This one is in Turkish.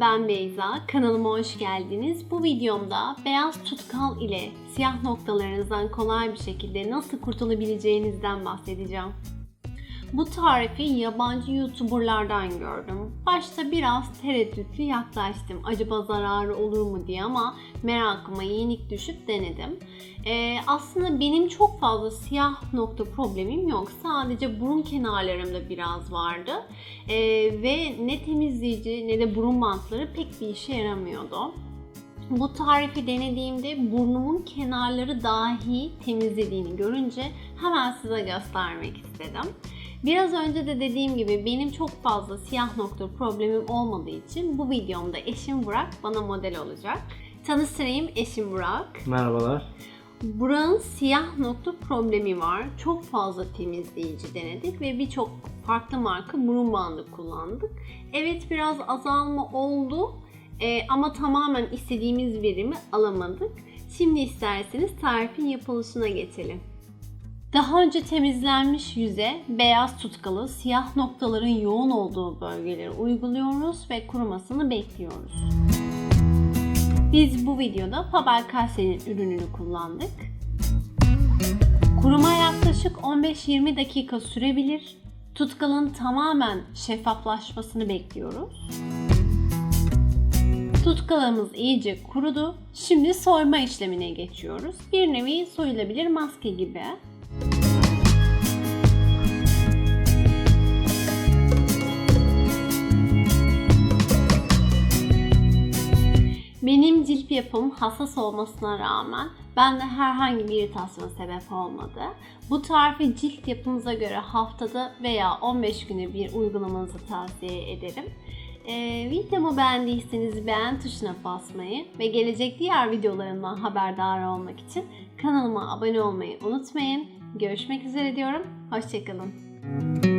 ben Beyza. Kanalıma hoş geldiniz. Bu videomda beyaz tutkal ile siyah noktalarınızdan kolay bir şekilde nasıl kurtulabileceğinizden bahsedeceğim. Bu tarifi yabancı YouTuber'lardan gördüm. Başta biraz tereddütlü yaklaştım. Acaba zararı olur mu diye ama merakıma yenik düşüp denedim. Ee, aslında benim çok fazla siyah nokta problemim yok. Sadece burun kenarlarımda biraz vardı. Ee, ve ne temizleyici ne de burun bantları pek bir işe yaramıyordu. Bu tarifi denediğimde burnumun kenarları dahi temizlediğini görünce hemen size göstermek istedim. Biraz önce de dediğim gibi benim çok fazla siyah nokta problemim olmadığı için bu videomda eşim Burak bana model olacak. Tanıştırayım eşim Burak. Merhabalar. Burak'ın siyah nokta problemi var. Çok fazla temizleyici denedik ve birçok farklı marka burun bandı kullandık. Evet biraz azalma oldu e, ama tamamen istediğimiz verimi alamadık. Şimdi isterseniz tarifin yapılışına geçelim. Daha önce temizlenmiş yüze beyaz tutkalı siyah noktaların yoğun olduğu bölgeleri uyguluyoruz ve kurumasını bekliyoruz. Biz bu videoda Faber-Castell'in ürününü kullandık. Kuruma yaklaşık 15-20 dakika sürebilir. Tutkalın tamamen şeffaflaşmasını bekliyoruz. Tutkalımız iyice kurudu. Şimdi soyma işlemine geçiyoruz. Bir nevi soyulabilir maske gibi. Benim cilt yapım hassas olmasına rağmen bende herhangi bir iritasyon sebep olmadı. Bu tarifi cilt yapımıza göre haftada veya 15 güne bir uygulamanızı tavsiye ederim. Ee, videomu beğendiyseniz beğen tuşuna basmayı ve gelecek diğer videolarımdan haberdar olmak için kanalıma abone olmayı unutmayın. Görüşmek üzere diyorum. Hoşçakalın.